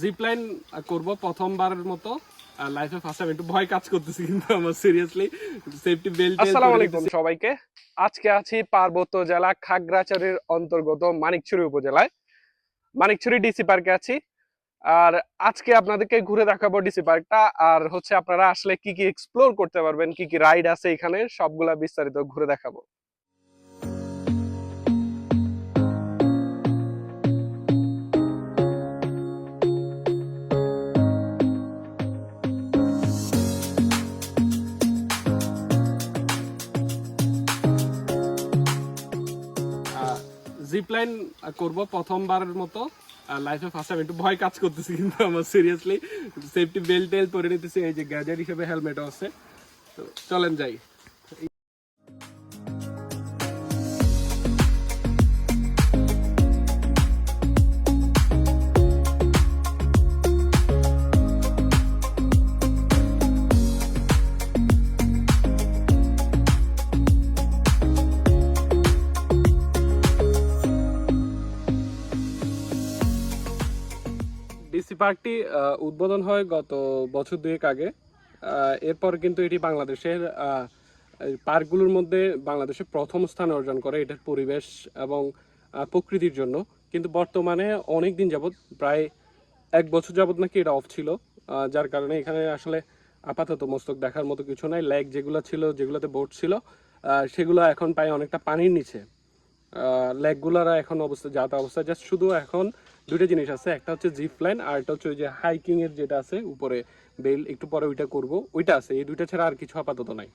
Zip line করব প্রথমবারের মতো। লাইফে ফার্স্ট টাইম একটু ভয় কাজ করতেছি কিন্তু আমার সিরিয়াসলি সেফটি বেল্ট আসসালামু আলাইকুম সবাইকে। আজকে আছি পার্বত্য জেলা খাগড়াছড়ির অন্তর্গত মানিকছড়ি উপজেলায়। মানিকছড়ি ডিসি পার্কে আছি। আর আজকে আপনাদেরকে ঘুরে দেখাবো ডিসি পার্কটা আর হচ্ছে আপনারা আসলে কি কি এক্সপ্লোর করতে পারবেন কি কি রাইড আছে এখানে সবগুলা বিস্তারিত ঘুরে দেখাবো। জিপ করব করব প্রথমবারের মতো। লাইফে ফার্স্ট টাইম একটু ভয় কাজ করতেছি কিন্তু আমার সিরিয়াসলি সেফটি বেল্ট টেল পরে নিতেছি, এই যে গ্যাজেট হিসেবে হেলমেটও আছে। তো চলেন যাই। ডিসি পার্কটি উদ্বোধন হয় গত বছর দুয়েক আগে। এরপর কিন্তু এটি বাংলাদেশের পার্কগুলোর মধ্যে বাংলাদেশে প্রথম স্থান অর্জন করে এটার পরিবেশ এবং প্রকৃতির জন্য। কিন্তু বর্তমানে অনেক দিন যাবত প্রায় এক বছর যাবৎ নাকি এটা অফ ছিল। যার কারণে এখানে আসলে আপাতত মস্তক দেখার মতো কিছু নাই। লেক যেগুলো ছিল, যেগুলোতে বোট ছিল সেগুলো এখন প্রায় অনেকটা পানির নিচে। লেকগুলার এখন অবস্থা যাতা অবস্থা জাস্ট শুধু এখন দুটো জিনিস আছে, একটা হচ্ছে জিপ লাইন আর একটা হচ্ছে ওই যে হাইকিং এর যেটা আছে, উপরে বেল, একটু পরে ওইটা করব। ওইটা আছে, এই দুইটা ছাড়া আর কিছু আপাতত নাই।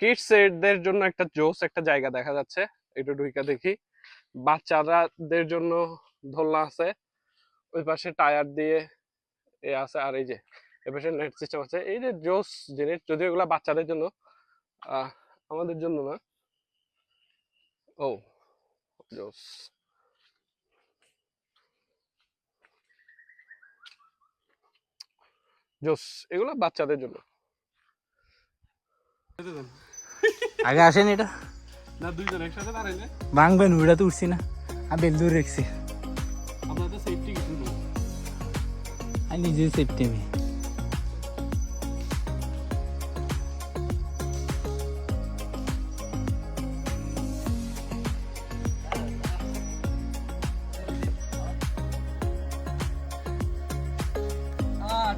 কিডস এর জন্য একটা জোস, একটা জায়গা দেখা যাচ্ছে, একটু ঢুইকা দেখি। বাচ্চারাদের জন্য দোলনা আছে, ওই পাশে টায়ার দিয়ে এ আছে, আর এই যে, এ পাশে নেট সিস্টেম আছে। এই যে জোস জিনিস, যদিও এগুলা বাচ্চাদের জন্য আমাদের জন্য না। ও, জোস। জোস এগুলো বাচ্চাদের জন্য। আগে আসেন এটা? না দুইজন একসাথে দাঁড়াইলে ভাঙবেন উড়া তো উঠছি না। আমি বেল দূরে রেখছি। আপনাদের সেফটি কিছু নেই। আমি নিজে সেফটি আমি।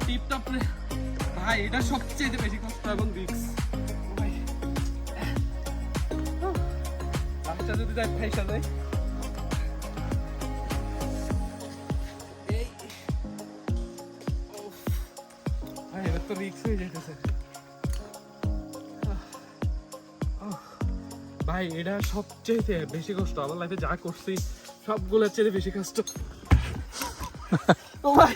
টিপ টপ ভাই এটা সবচেয়ে বেশি কষ্ট এবং রিক্স বাচ্চা যদি যায় ফাইসা যায় ভাই এবার তো রিক্স হয়ে যেতেছে ভাই এটা সবচেয়ে বেশি কষ্ট। আমার লাইফে যা করছি সবগুলোর চেয়ে বেশি কষ্ট। ও ভাই।